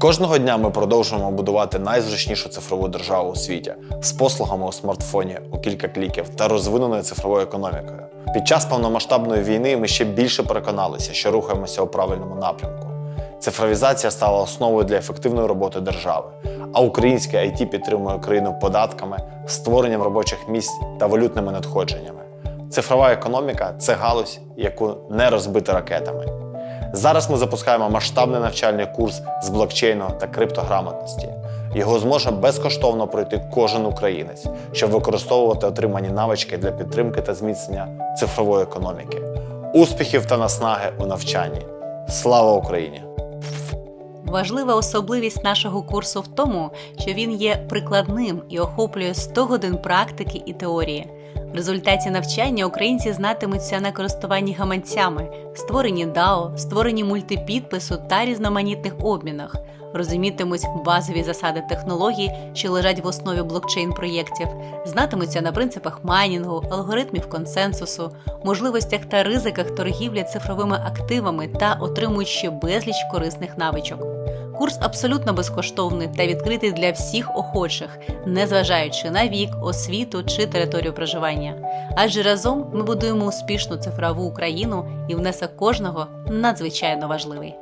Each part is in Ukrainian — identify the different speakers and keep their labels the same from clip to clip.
Speaker 1: Кожного дня ми продовжуємо будувати найзручнішу цифрову державу у світі з послугами у смартфоні у кілька кліків та розвиненою цифровою економікою. Під час повномасштабної війни ми ще більше переконалися, що рухаємося у правильному напрямку. Цифровізація стала основою для ефективної роботи держави, а українське IT підтримує країну податками, створенням робочих місць та валютними надходженнями. Цифрова економіка це галузь, яку не розбити ракетами. Зараз ми запускаємо масштабний навчальний курс з блокчейну та криптограмотності. Його зможе безкоштовно пройти кожен українець, щоб використовувати отримані навички для підтримки та зміцнення цифрової економіки. Успіхів та наснаги у навчанні. Слава Україні!
Speaker 2: Важлива особливість нашого курсу в тому, що він є прикладним і охоплює 100 годин практики і теорії. В результаті навчання українці знатимуться на користуванні гаманцями, створенні DAO, створенні мультипідпису та різноманітних обмінах, розумітимуть базові засади технологій, що лежать в основі блокчейн-проєктів, знатимуться на принципах майнінгу, алгоритмів консенсусу, можливостях та ризиках торгівлі цифровими активами та отримують ще безліч корисних навичок. Курс абсолютно безкоштовний та відкритий для всіх охочих, незважаючи на вік, освіту чи територію проживання. Адже разом ми будуємо успішну цифрову Україну і внесок кожного надзвичайно важливий.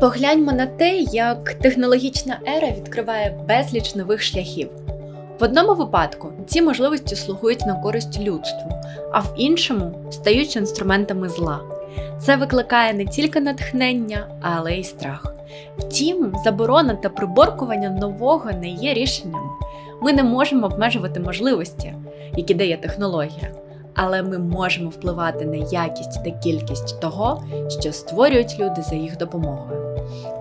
Speaker 3: Погляньмо на те, як технологічна ера відкриває безліч нових шляхів. В одному випадку ці можливості слугують на користь людству, а в іншому стають інструментами зла. Це викликає не тільки натхнення, але й страх. Втім, заборона та приборкування нового не є рішенням. Ми не можемо обмежувати можливості, які дає технологія, але ми можемо впливати на якість та кількість того, що створюють люди за їх допомогою.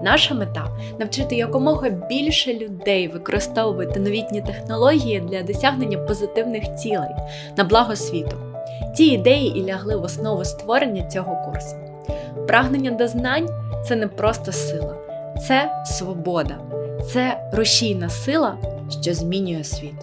Speaker 3: Наша мета навчити якомога більше людей використовувати новітні технології для досягнення позитивних цілей на благо світу. Ці ідеї і лягли в основу створення цього курсу. Прагнення до знань це не просто сила, це свобода, це рушійна сила, що змінює світ.